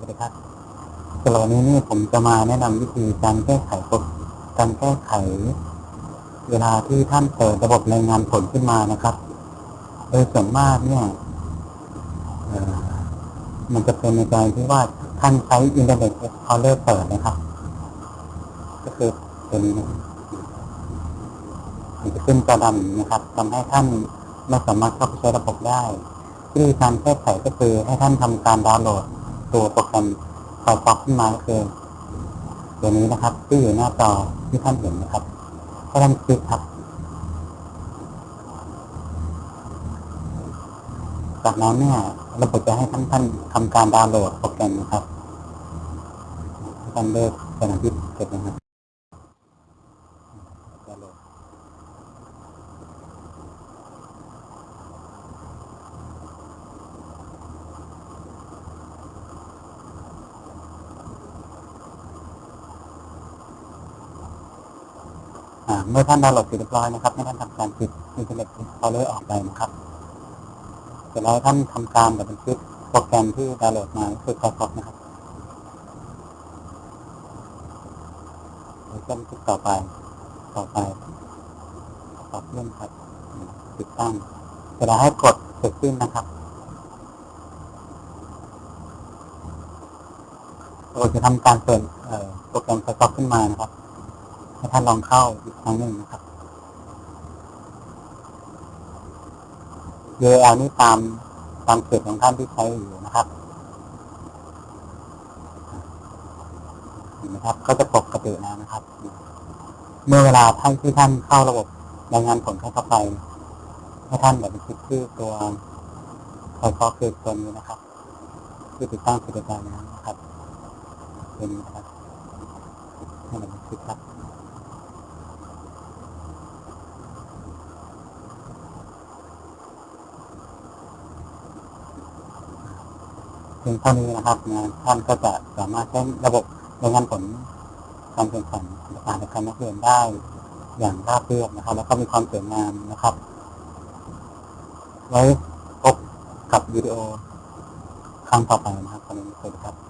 วัสดีครับสำหรับวันนี้นี่ผมจะมาแนะนำวิธีการแก้ไขกฎการแก้ไข เวลาที่ท่านเปิดระบบรายงานผลขึ้นมานะครับ โดยส่วนมากเนี่ยมันจะเป็นในการที่ว่าท่านใช้อินเทอร์เน็ตเอ็กพลอเรอร์เปิดนะครับ ก็คือตัวนี้มันจะขึ้นจอดำนะครับทำให้ท่านไม่สามารถเข้าไปใช้ระบบได้วิธีการแก้ไขก็คือให้ท่านทำการดาวน์โหลด ตัวโปรแกรมไฟฟอกขึ้นมาก็คือตัวนี้นะครับ ที่อยู่หน้าจอที่ท่านเห็นนะครับให้ท่านคลิกครับ จากนั้นเนี่ยระบบจะให้ท่านท่านทำการดาวน์โหลดโปรแกรมนะครับท่านเลือกขณะที่เสร็จนะครับดาวน์โหลด อ่า เมื่อท่านดาวน์โหลดเสร็จเรียบร้อยนะครับให้ท่านทำการปิดอินเทอร์เน็ตเอเลอร์ออกไปนะครับ เสร็จแล้วท่านทำการแบบบันทึกโปรแกรมที่ดาวน์โหลดมาคือ Firefox นะครับแล้วก็บันทึกต่อไป ต่อไปต่อเพื่อนครับ ติดตั้งเสร็จแล้วให้กดเสร็จสิ้นนะครับเราจะทำการเปิดโปรแกรม Firefox ขึ้นมานะครับ ให้ท่านลองเข้าอีกครั้งหนึ่งนะครับเ URL นี้ตามตามสูตของท่านที่ใช้อยู่นะครับเห็นไหมครับ ก็จะปกติแล้วนะครับ เมื่อเวลาท่านที่ท่านเข้าระบบรายงานผลเข้าไปให้ท่านแบบบันทึกชื่อตัวไฟฟอคือตัวนี้นะครับที่ติดตั้งสร็จเรียบร้อยแล้วนะครับตัวนี้นะครับให้แบบบันทึกครับ พียงเท่านี้นะครับท่านก็จะสามารถใช้ระบบรายงานผลการแข่งขันการแข่งขันนักเรียนได้อย่างราบเรียบนะครับ แล้วก็มีความสวยงามนะครับ ไว้พบกับวิดีโอครั้งต่อไปนะครับขอบคุณครับ